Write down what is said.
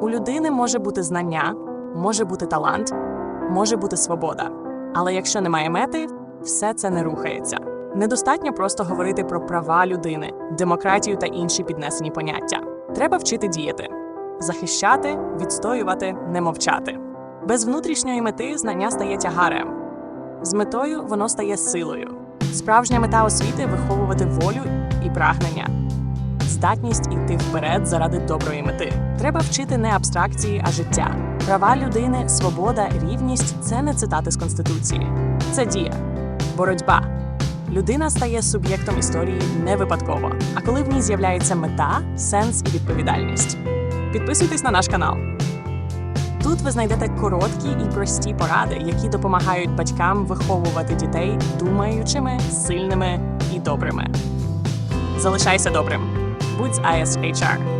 У людини може бути знання, може бути талант, може бути свобода. Але якщо немає мети, все це не рухається. Недостатньо просто говорити про права людини, демократію та інші піднесені поняття. Треба вчити діяти, захищати, відстоювати, не мовчати. Без внутрішньої мети знання стає тягарем. З метою воно стає силою. Справжня мета освіти виховувати волю і прагнення, здатність йти вперед заради доброї мети. Треба вчити не абстракції, а життя. Права людини, свобода, рівність це не цитати з конституції, це дія, боротьба. Людина стає суб'єктом історії не випадково. А коли в ній з'являється мета, сенс і відповідальність. Підписуйтесь на наш канал. Тут ви знайдете короткі і прості поради, які допомагають батькам виховувати дітей думаючими, сильними і добрими. Залишайся добрим. Woods ISHR.